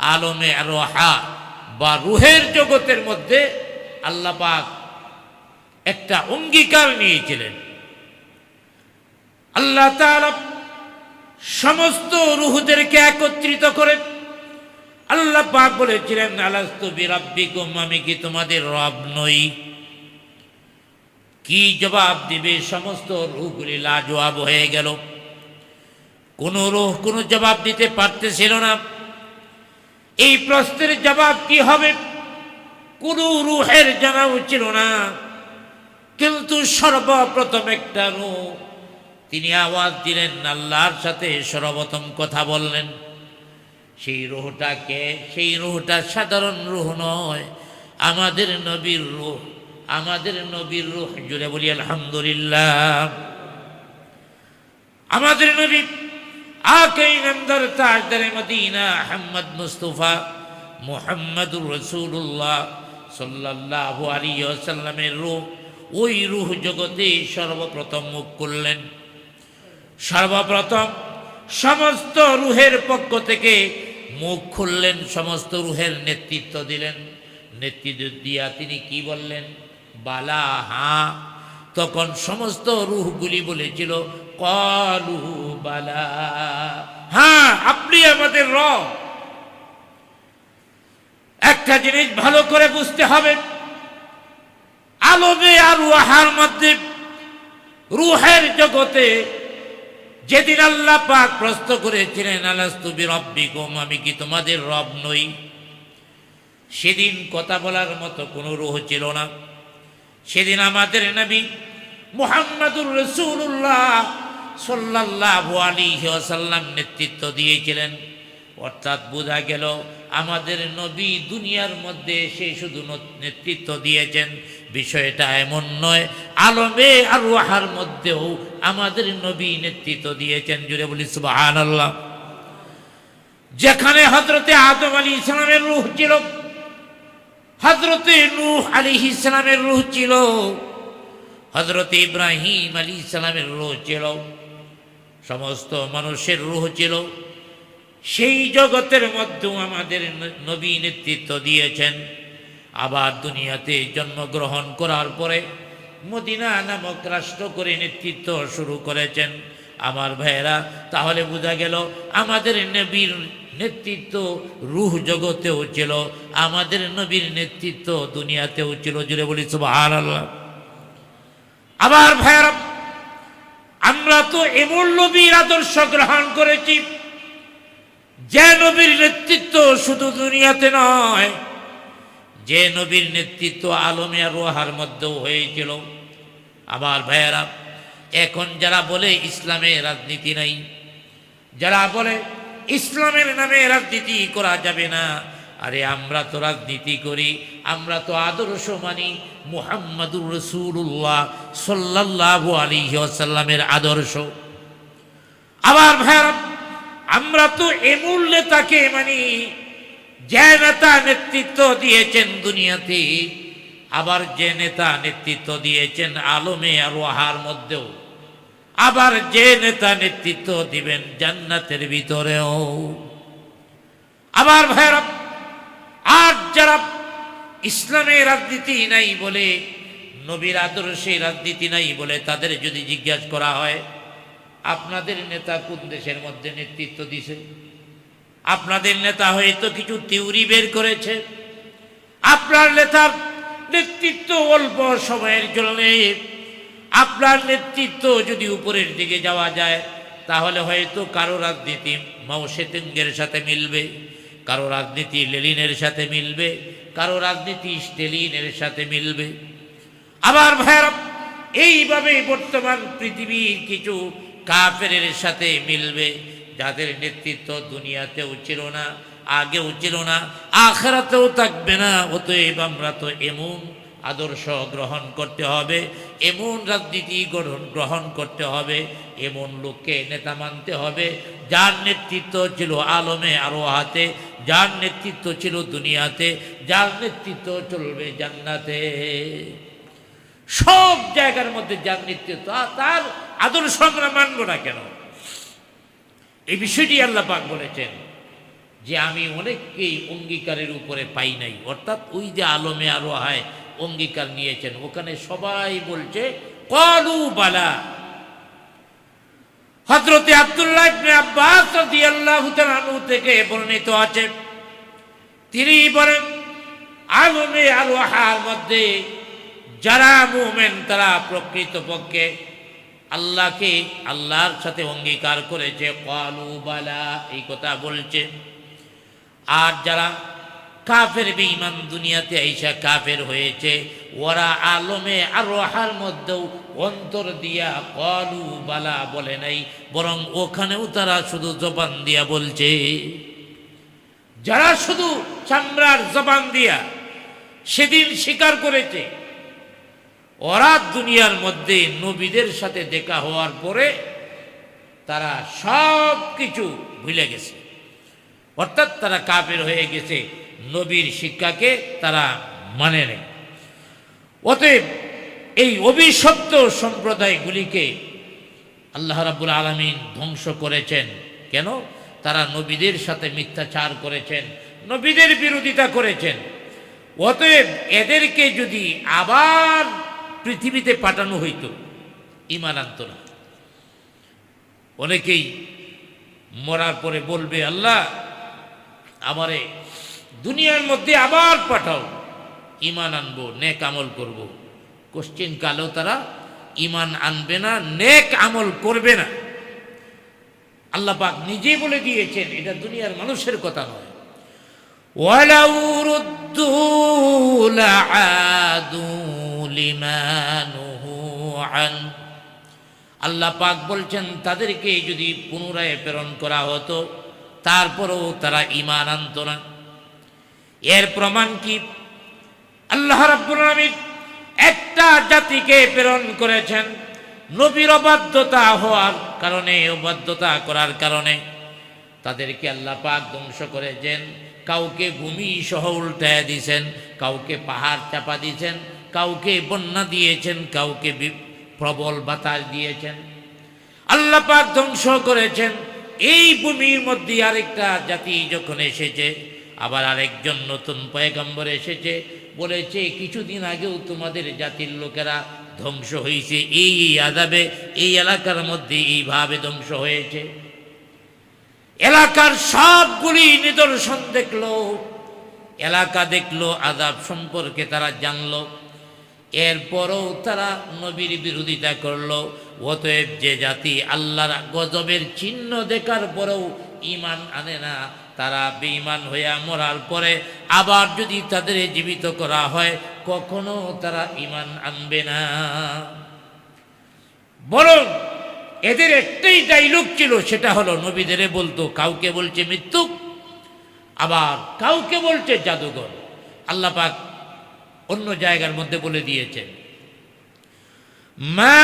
আলমে রোহা বা রুহের জগতের মধ্যে আল্লাহ পাক একটা অঙ্গীকার নিয়েছিলেন। আল্লাহ সমস্ত রুহদেরকে একত্রিত করে আল্লাহ পাক বলেছিলেন, আলাস্তু বিরাব্বিকুম, আমি কি তোমাদের রব নই? কি জবাব দিবে? সমস্ত রুহগুলি লাজবাব হয়ে গেল। কোন রুহ কোনো জবাব দিতে পারতেছিল না। এই প্রশ্নের জবাব কি হবে? কোন রুহের জানাও ছিল না। কিন্তু সর্বপ্রথম একটা রুহ। তিনি আওয়াজ দিলেন, আল্লাহর সাথে সর্বপ্রথম কথা বললেন। সেই রুহটাকে, সেই রুহটা সাধারণ রুহ নয়, আমাদের নবীর রুহ। আমাদের নবীর রুহ জুড়ে বলি, আলহামদুলিল্লাহ। আমাদের নবী আকাই নন্দর তাজদারে মদিনা আহমদ মুস্তফা মুহাম্মদুর রসুল্লাহ সাল্লাল্লাহু আলাইহি ওয়াসাল্লামের রূহ ওই রূহ জগতে সর্বপ্রথম মুখ করলেন। সর্বপ্রথম সমস্ত রুহের পক্ষ থেকে মুখ খুললেন, সমস্ত রুহের নেতৃত্ব দিলেন। নেতৃত্ব দিয়া তিনি কি বললেন? বালা, হা। তখন সমস্ত রুহগুলি বলেছিল কলু বালা হ্যাঁ আপনি আমাদের র একটা জিনিস ভালো করে বুঝতে হবে। আলমে আর রুহার মধ্যে রুহের জগতে যেদিন আল্লাহ পাক প্রশ্ন করেছিলেন আলাস্তুবি রব্বিকুম আমি কি তোমাদের রব নই? সেদিন কথা বলার মতো কোনো রুহ ছিল না। সেদিন আমাদের নবী মুহাম্মাদুর রসুল্লাহ সাল্লাল্লাহু আলাইহি ওয়াসাল্লাম নেতৃত্ব দিয়েছিলেন। অর্থাৎ বোঝা গেল, আমাদের নবী দুনিয়ার মধ্যে এসে শুধু নেতৃত্ব দিয়েছেন। বিষয়টা এমন নয়, আলমে আর ওয়াহার মধ্যেও আমাদের নবী নেতৃত্ব দিয়েছেন। জুড়ে বলি সুবাহান আল্লাহ যেখানে হজরতে আদম আলী ইসলামের রুহ ছিল হজরতে নূহ আলী ইসলামের রুহ ছিল হজরত ইব্রাহিম আলী ইসলামের রূহ ছিল, সমস্ত মানুষের রূহ ছিল। সেই জগতের মধ্যেও আমাদের নবী নেতৃত্ব দিয়েছেন। আবার দুনিয়াতে জন্মগ্রহণ করার পরে মদিনা নামক রাষ্ট্র করে নেতৃত্ব শুরু করেছেন। আমার ভাইয়েরা, তাহলে বোঝা গেল আমাদের নবীর নেতৃত্ব রুহ জগতেও ছিল, আমাদের নবীর নেতৃত্ব দুনিয়াতেও ছিল। জুড়ে বলি, সুবহানাল্লাহ। আবার ভাইয়েরা, আমরা তো এমন নবীর আদর্শ গ্রহণ করেছি যে নবীর নেতৃত্ব শুধু দুনিয়াতে নয়, যে নবীর নেতৃত্ব আলমে আর রোহার মধ্যেও হয়েছিল। আবার ভাইয়েরা, এখন যারা বলে ইসলামে রাজনীতি নাই, যারা বলে ইসলামের নামে রাজনীতি করা যাবে না, আরে আমরা তো রাজনীতি করি আমরা তো আদর্শ মানি মুহাম্মাদুর রসুল্লাহ সাল্লাল্লাহু আলাইহি ওয়াসাল্লামের আদর্শ। আবার ভাইয়ারা, আমরা তো এমন নেতাকে মানি যে নেতা নেতৃত্ব দিয়েছেন দুনিয়াতে, আবার যে নেতা নেতৃত্ব দিয়েছেন আলমে আর ওয়াহার মধ্যেও, আবার যে নেতা নেতৃত্ব দিবেন জান্নাতের ভিতরেও। আবার ভাইরা আর যারা ইসলামের রাজনীতি নাই বলে, নবীর আদর্শে রাজনীতি নাই বলে তাদের যদি জিজ্ঞাসা করা হয়, আপনাদের নেতা কোন দেশের মধ্যে নেতৃত্ব দিছে আপনাদের নেতা হয়তো কিছু তিউরি বের করেছে। আপনার নেতার নেতৃত্ব অল্প সময়ের জন্য। আপনার নেতৃত্ব যদি উপরের দিকে যাওয়া যায়, তাহলে হয়তো কারও রাজনীতি মাও সেতুঙ্গের সাথে মিলবে। কারও রাজনীতি লেলিনের সাথে মিলবে, কারও রাজনীতি স্টেলিনের সাথে মিলবে। আবার ভাইয়ারা এইভাবে বর্তমান পৃথিবীর কিছু কাফেরের সাথে মিলবে, যাদের নেতৃত্ব দুনিয়াতেও ছিল না, আগেও ছিল না, আখরাতেও থাকবে না। অতএব আমরা তো এমন আদর্শ গ্রহণ করতে হবে, এমন রাজনীতি গ্রহণ করতে হবে, এমন লোককে নেতা মানতে হবে, যার নেতৃত্ব ছিল আলমে আরও হাতে যার নেতৃত্ব ছিল দুনিয়াতে, যার নেতৃত্ব চলবে জান্নাতে। সব জায়গার মধ্যে যার নেতৃত্ব তার আদর্শ আমরা মানব না কেন? এই বিষয়টি আল্লাহ পাক বলেছেন যে আমি অনেককেই অঙ্গীকারের উপরে পাই নাই। অর্থাৎ ওই যে আলমে আরও হয় অঙ্গীকার নিয়েছেন, ওখানে সবাই বলছে, কলু বালা হজরতে আব্দুল্লাহ আব্বাস থেকে বর্ণিত আছে। তিনি বলেন আলমে আলোহার মধ্যে যারা মুমেন তারা প্রকৃতপক্ষে আল্লাহকে আল্লাহর সাথে অঙ্গীকার করেছে। কলু বালা, এই কথা বলছে। আর যারা কাফের বেঈমান দুনিয়াতে আইসা কাফের হয়েছে। ওরা আলমে আর রহার মধ্যেও অন্তর দিয়া কলু বালা বলে নাই, বরং ওখানেও তারা শুধু জবান দিয়া বলছে, যারা শুধু চামড়ার জবান দিয়া সেদিন স্বীকার করেছে, ওরা দুনিয়ার মধ্যে নবীদের সাথে দেখা হওয়ার পরে তারা সব কিছু ভুলে গেছে। অর্থাৎ তারা কাপের হয়ে গেছে। নবীর শিক্ষাকে তারা মানে নেয়। অতএব এই অভিশপ্ত সম্প্রদায়গুলিকে আল্লাহ রাবুল আলমিন ধ্বংস করেছেন। কেন? তারা নবীদের সাথে মিথ্যাচার করেছেন, নবীদের বিরোধিতা করেছেন। অতএব এদেরকে যদি আবার পৃথিবীতে পাঠানো হইতো ইমান আনত না। অনেকেই মরার পরে বলবে, আল্লাহ, আমারে দুনিয়ার মধ্যে আবার পাঠাও। ইমান আনব, নেক আমল করব। কোশ্চিন কালেও তারা ইমান আনবে না, নেক আমল করবে না। আল্লাহ পাক নিজেই বলে দিয়েছেন, এটা দুনিয়ার মানুষের কথা নয়। আল্লাহ পাক বলছেন, তাদেরকে যদি পুনরায় প্রেরণ করা হতো, তারপরেও তারা ইমান আনত না। এর প্রমাণ কি? আল্লাহ রাব্বুল একটা জাতিকে প্রেরণ করেছেন নবীর অবাধ্যতা হওয়ার কারণে, অবাধ্যতা করার কারণে। তাদেরকে আল্লাহ পাক ধ্বংস করেছেন, কাউকে ভূমি সহ উল্টায় দিয়েছেন, কাউকে পাহাড় চাপা দিয়েছেন, কাউকে বন্যা দিয়েছেন, কাউকে প্রবল বাতাস দিয়েছেন। আল্লাহ পাক ধ্বংস করেছেন। এই ভূমির মধ্যে আরেকটা জাতি যখন এসেছে আবার আরেকজন নতুন পয়গম্বর এসেছে, বলেছে, কিছুদিন আগেও তোমাদের জাতির লোকেরা ধ্বংস হয়েছে এই এই আদাবে এই এলাকার মধ্যে এইভাবে ধ্বংস হয়েছে। এলাকার সবগুলি নিদর্শন দেখল। এলাকা দেখল আদাব সম্পর্কে তারা জানলো। এরপরও তারা নবীর বিরোধিতা করল। অতএব যে জাতি আল্লাহর গজবের চিহ্ন দেখার পরেও ইমান আনে না তারা বেঈমান হইয়া মরার পরে আবার যদি তাদের জীবিত করা হয়, কখনো তারা ইমান আনবে না। বরং এদের একটাই ডাইলগ ছিল, সেটা হলো নবীদের বলতো, কাউকে বলছে মৃত্যু আবার কাউকে বলছে জাদুঘর। আল্লাহ পাক অন্য জায়গার মধ্যে বলে দিয়েছেন ما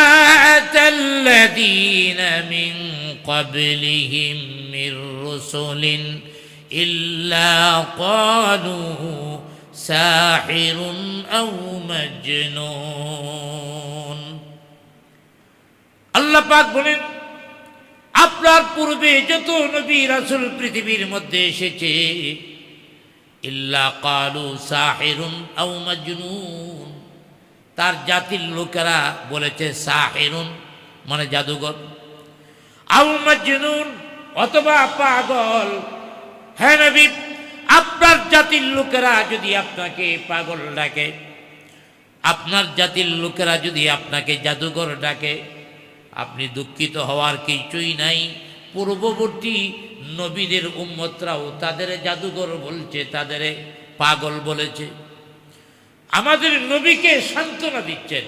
أتى الذين من قبلهم من رسل إلا قالوا ساحر أو مجنون আল্লাহ পাক বলেন আপনার পূর্বে যত নবী রাসূল পৃথিবীর মধ্যে এসেছে ইল্লা কালু সাহিরুন আও মাজনুন তার জাতির লোকেরা বলেছে সাহিরুন মানে জাদুঘর আও মাজনুন অথবা পাগল হ্যাঁ নবী, আপনার জাতির লোকেরা যদি আপনাকে পাগল ডাকে, আপনার জাতির লোকেরা যদি আপনাকে জাদুঘর ডাকে, আপনি দুঃখিত হওয়ার কিছুই নাই। পূর্ববর্তী নবীদের উম্মতরাও তাদের জাদুঘর বলছে, তাদের পাগল বলেছে। আমাদের নবীকে সান্ত্বনা দিচ্ছেন।